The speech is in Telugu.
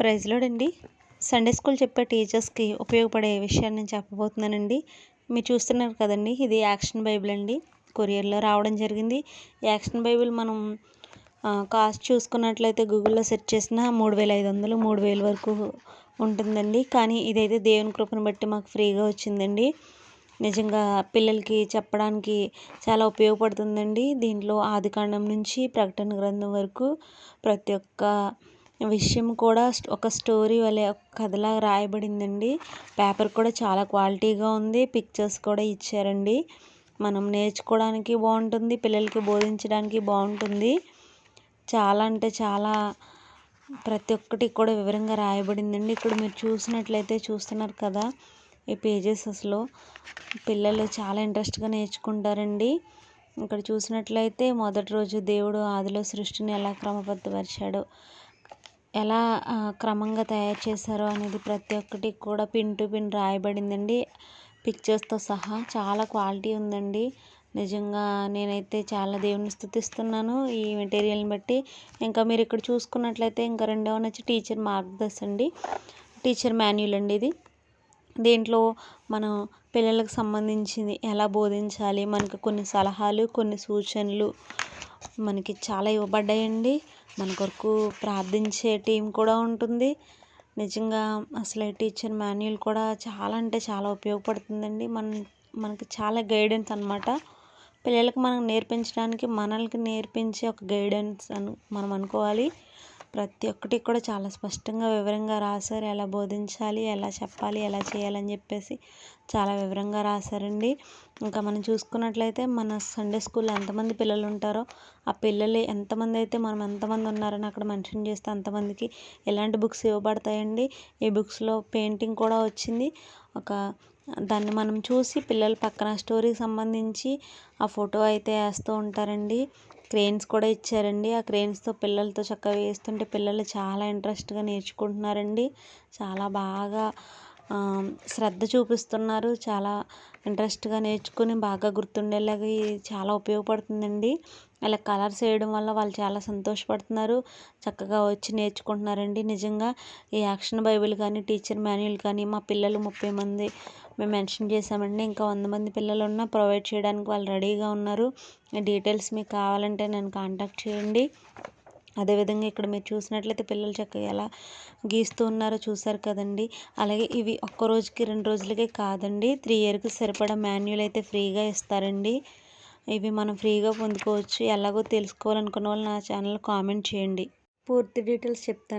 ప్రైజ్లోడండి. సండే స్కూల్ చెప్పే టీచర్స్కి ఉపయోగపడే విషయాన్ని నేను చెప్పబోతున్నానండి. మీరు చూస్తున్నారు కదండి ఇది యాక్షన్ బైబిల్ అండి. కొరియర్లో రావడం జరిగింది. యాక్షన్ బైబిల్ మనం కాస్ట్ చూసుకున్నట్లయితే గూగుల్లో సెర్చ్ చేసిన మూడు వేల ఐదు వందలు మూడు వేల వరకు ఉంటుందండి. కానీ ఇదైతే దేవుని కృపను బట్టి మాకు ఫ్రీగా వచ్చిందండి. నిజంగా పిల్లలకి చెప్పడానికి చాలా ఉపయోగపడుతుందండి. దీంట్లో ఆదికాండం నుంచి ప్రకటన గ్రంథం వరకు ప్రతి ఒక్క విషయం కూడా ఒక స్టోరీ వలె ఒక కథలాగా రాయబడిందండి. పేపర్ కూడా చాలా క్వాలిటీగా ఉంది. పిక్చర్స్ కూడా ఇచ్చారండి. మనం నేర్చుకోవడానికి బాగుంటుంది పిల్లలకి బోధించడానికి బాగుంటుంది. చాలా అంటే చాలా ప్రతి ఒక్కటి కూడా వివరంగా రాయబడిందండి. ఇక్కడ మీరు చూసినట్లయితే చూస్తున్నారు కదా ఈ పేజెస్ అసలు. పిల్లలు చాలా ఇంట్రెస్ట్గా నేర్చుకుంటారండి. ఇక్కడ చూసినట్లయితే మొదటి రోజు దేవుడు ఆదిలో సృష్టిని ఎలా క్రమబద్ధపరిచాడు ఎలా క్రమంగా తయారు చేశారో అనేది ప్రతి ఒక్కటి కూడా పిన్ టు పిన్ రాయబడిందండి. పిక్చర్స్తో సహా చాలా క్వాలిటీ ఉందండి. నిజంగా నేనైతే చాలా దేవుని స్థుతిస్తున్నాను ఈ మెటీరియల్ని బట్టి. ఇంకా మీరు ఇక్కడ చూసుకున్నట్లయితే ఇంకా రెండవ వచ్చి టీచర్ మార్గదర్శ అండి. టీచర్ మాన్యుల్ అండి ఇది. దీంట్లో మనం పిల్లలకు సంబంధించింది ఎలా బోధించాలి? మనకు కొన్ని సలహాలు కొన్ని సూచనలు మనకి చాలా ఇవ్వబడ్డాయండి. మన కొరకు ప్రార్థించే టీం కూడా ఉంటుంది. నిజంగా అసలు టీచర్ మాన్యువల్ కూడా చాలా అంటే చాలా ఉపయోగపడుతుందండి. మన మనకి చాలా గైడెన్స్ అనమాట పిల్లలకు మనం నేర్పించడానికి మనల్కి నేర్పించే ఒక గైడెన్స్ అను మనం అనుకోవాలి. ప్రతి ఒక్కటి కూడా చాలా స్పష్టంగా వివరంగా రాశారు. ఎలా బోధించాలి ఎలా చెప్పాలి ఎలా చేయాలని చెప్పేసి చాలా వివరంగా రాశారండి. ఇంకా మనం చూసుకున్నట్లయితే మన సండే స్కూల్లో ఎంతమంది పిల్లలు ఉంటారో ఆ పిల్లలు ఎంతమంది అయితే మనం ఎంతమంది ఉన్నారని అక్కడ మెన్షన్ చేస్తే అంతమందికి ఎలాంటి బుక్స్ ఇవ్వబడతాయండి. ఈ బుక్స్లో పెయింటింగ్ కూడా వచ్చింది. ఒక దాన్ని మనం చూసి పిల్లల పక్కన స్టోరీకి సంబంధించి ఆ ఫోటో అయితే వేస్తూ ఉంటారండి. క్రేన్స్ కూడా ఇచ్చారండి. ఆ క్రేన్స్తో పిల్లలతో చక్కగా వేస్తుంటే పిల్లలు చాలా ఇంట్రెస్ట్గా నేర్చుకుంటున్నారండి. చాలా బాగా శ్రద్ధ చూపిస్తున్నారు. చాలా ఇంట్రెస్ట్గా నేర్చుకుని బాగా గుర్తుండేలాగా చాలా ఉపయోగపడుతుందండి. అలా కలర్స్ వేయడం వల్ల వాళ్ళు చాలా సంతోషపడుతున్నారు. చక్కగా వచ్చి నేర్చుకుంటున్నారండి. నిజంగా ఈ యాక్షన్ బైబిల్ కానీ టీచర్ మాన్యువల్ కానీ మా పిల్లలు ముప్పై మంది మేము మెన్షన్ చేసామండి ఇంకా వంద మంది పిల్లలు ఉన్నా ప్రొవైడ్ చేయడానికి వాళ్ళు రెడీగా ఉన్నారు. డీటెయిల్స్ మీకు కావాలంటే నన్ను కాంటాక్ట్ చేయండి. అదేవిధంగా ఇక్కడ మీరు చూసినట్లయితే పిల్లలు చక్కగా ఎలా గీస్తూ ఉన్నారో చూసారు కదండి. అలాగే ఇవి ఒక్క రోజుకి రెండు రోజులకే కాదండి. త్రీ ఇయర్కి సరిపడా మాన్యువల్ అయితే ఫ్రీగా ఇస్తారండి. ఇవి మనం ఫ్రీగా పొందుకోవచ్చు. ఎలాగో తెలుసుకోవాలనుకున్న వాళ్ళు నా ఛానల్ కామెంట్ చేయండి. పూర్తి డీటెయిల్స్ చెప్తాను.